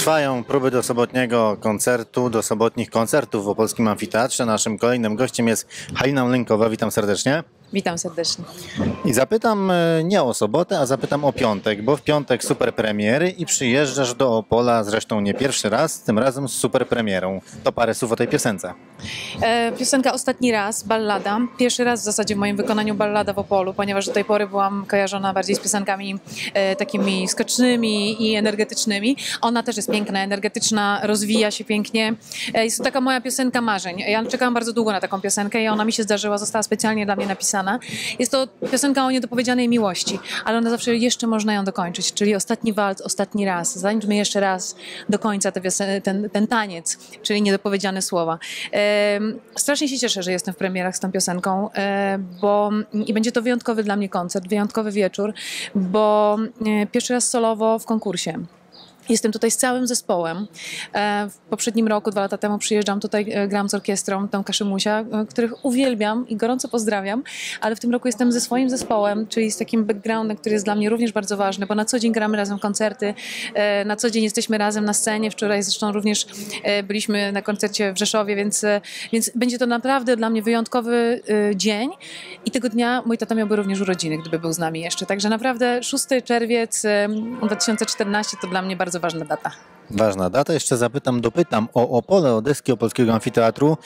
Trwają próby do sobotniego koncertu, do sobotnich koncertów w Opolskim Amfiteatrze. Naszym kolejnym gościem jest Halina Lękowa. Witam serdecznie. Witam serdecznie. I zapytam e, nie o sobotę, a zapytam o piątek, bo w piątek super premiery i przyjeżdżasz do Opola zresztą nie pierwszy raz, tym razem z super premierą. To parę słów o tej piosence. E, piosenka Ostatni raz, ballada. Pierwszy raz w zasadzie w moim wykonaniu ballada w Opolu, ponieważ do tej pory byłam kojarzona bardziej z piosenkami e, takimi skocznymi i energetycznymi. Ona też jest piękna, energetyczna, rozwija się pięknie. E, jest to taka moja piosenka marzeń. Ja czekałam bardzo długo na taką piosenkę i ona mi się zdarzyła, została specjalnie dla mnie napisana. Jest to piosenka o niedopowiedzianej miłości, ale ona zawsze jeszcze można ją dokończyć, czyli ostatni walc, ostatni raz. Zaliczmy jeszcze raz do końca te ten, ten taniec, czyli niedopowiedziane słowa. Em, Strasznie się cieszę, że jestem w premierach z tą piosenką, e, bo i będzie to wyjątkowy dla mnie koncert, wyjątkowy wieczór, bo e, pierwszy raz solowo w konkursie. Jestem tutaj z całym zespołem. E, W poprzednim roku, dwa lata temu przyjeżdżam tutaj, e, gram z orkiestrą Tom Kaszymusia, e, których uwielbiam i gorąco pozdrawiam, ale w tym roku jestem ze swoim zespołem, czyli z takim backgroundem, który jest dla mnie również bardzo ważny, bo na co dzień gramy razem koncerty, na co dzień jesteśmy razem na scenie. Wczoraj zresztą również byliśmy na koncercie w Rzeszowie, więc, więc będzie to naprawdę dla mnie wyjątkowy dzień i tego dnia mój tata miałby również urodziny, gdyby był z nami jeszcze. Także naprawdę 6 czerwiec e, 2014 to dla mnie bardzo ważna data. Ważna data. Jeszcze zapytam, dopytam o Opole, o deski Opolskiego Amfiteatru.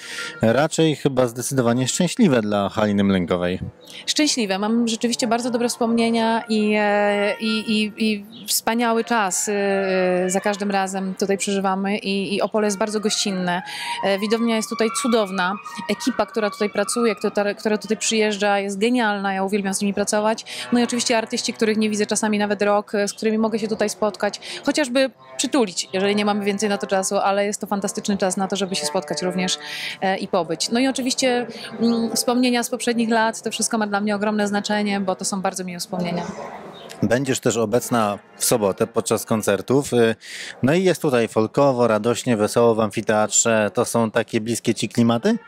Raczej chyba zdecydowanie szczęśliwe dla Haliny Mlękowej. Szczęśliwe. Mam rzeczywiście bardzo dobre wspomnienia i, e, i, i, i wspaniały czas e, za każdym razem tutaj przeżywamy i, i Opole jest bardzo gościnne. E, Widownia jest tutaj cudowna. Ekipa, która tutaj pracuje, która, która tutaj przyjeżdża jest genialna. Ja uwielbiam z nimi pracować. No i oczywiście artyści, których nie widzę czasami nawet rok, e, z którymi mogę się tutaj spotkać. Chociażby przytulić, jeżeli nie mamy więcej na to czasu, ale jest to fantastyczny czas na to, żeby się spotkać również e, i pobyć. No i oczywiście mm, wspomnienia z poprzednich lat, to wszystko ma dla mnie ogromne znaczenie, bo to są bardzo miłe wspomnienia. Będziesz też obecna w sobotę podczas koncertów. Y, No i jest tutaj folkowo, radośnie, wesoło w amfiteatrze. To są takie bliskie ci klimaty?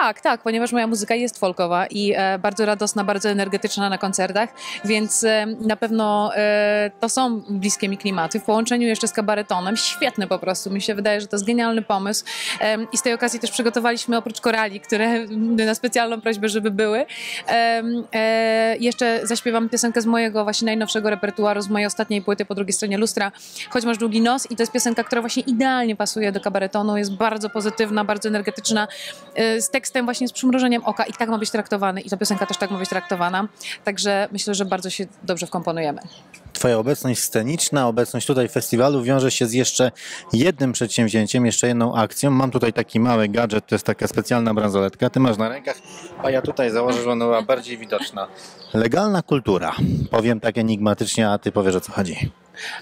Tak, tak, ponieważ moja muzyka jest folkowa i e, bardzo radosna, bardzo energetyczna na koncertach, więc e, na pewno e, to są bliskie mi klimaty. W połączeniu jeszcze z kabaretonem, świetne po prostu. Mi się wydaje, że to jest genialny pomysł. I z tej okazji też przygotowaliśmy oprócz korali, które na specjalną prośbę, żeby były. Jeszcze zaśpiewam piosenkę z mojego właśnie najnowszego repertuaru, z mojej ostatniej płyty po drugiej stronie lustra, Choć masz długi nos i to jest piosenka, która właśnie idealnie pasuje do kabaretonu, jest bardzo pozytywna, bardzo energetyczna, z tekstem właśnie z przymrużeniem oka i tak ma być traktowany i ta piosenka też tak ma być traktowana, także myślę, że bardzo się dobrze wkomponujemy. Twoja obecność sceniczna, obecność tutaj w festiwalu wiąże się z jeszcze jednym przedsięwzięciem, jeszcze jedną akcją. Mam tutaj taki mały gadżet, to jest taka specjalna bransoletka. Ty masz na rękach, a ja tutaj założę, żeby ona była bardziej widoczna. Legalna kultura. Powiem tak enigmatycznie, a ty powiesz o co chodzi.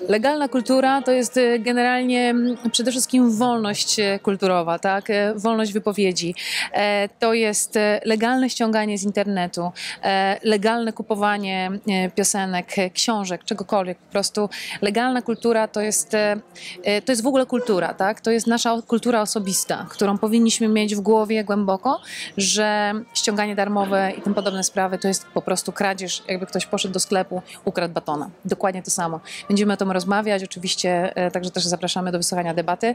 Legalna kultura to jest e, generalnie m, przede wszystkim wolność e, kulturowa, tak? E, wolność wypowiedzi. E, To jest legalne ściąganie z internetu, e, legalne kupowanie piosenek, książek, czegokolwiek. Po prostu legalna kultura to jest, to jest w ogóle kultura, tak? To jest nasza kultura osobista, którą powinniśmy mieć w głowie głęboko, że ściąganie darmowe i tym podobne sprawy to jest po prostu kradzież, jakby ktoś poszedł do sklepu, ukradł batona. Dokładnie to samo. Będziemy o tym rozmawiać, oczywiście, e, także też zapraszamy do wysłuchania debaty.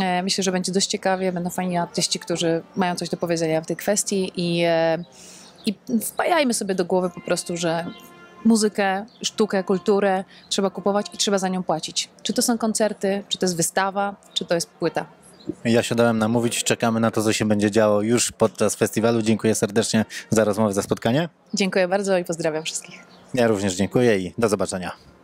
E, Myślę, że będzie dość ciekawie, będą fajni artyści, którzy mają coś do powiedzenia w tej kwestii i, e, i wpajajmy sobie do głowy po prostu, że muzykę, sztukę, kulturę trzeba kupować i trzeba za nią płacić. Czy to są koncerty, czy to jest wystawa, czy to jest płyta. Ja się dałem namówić, czekamy na to, co się będzie działo już podczas festiwalu. Dziękuję serdecznie za rozmowę, za spotkanie. Dziękuję bardzo i pozdrawiam wszystkich. Ja również dziękuję i do zobaczenia.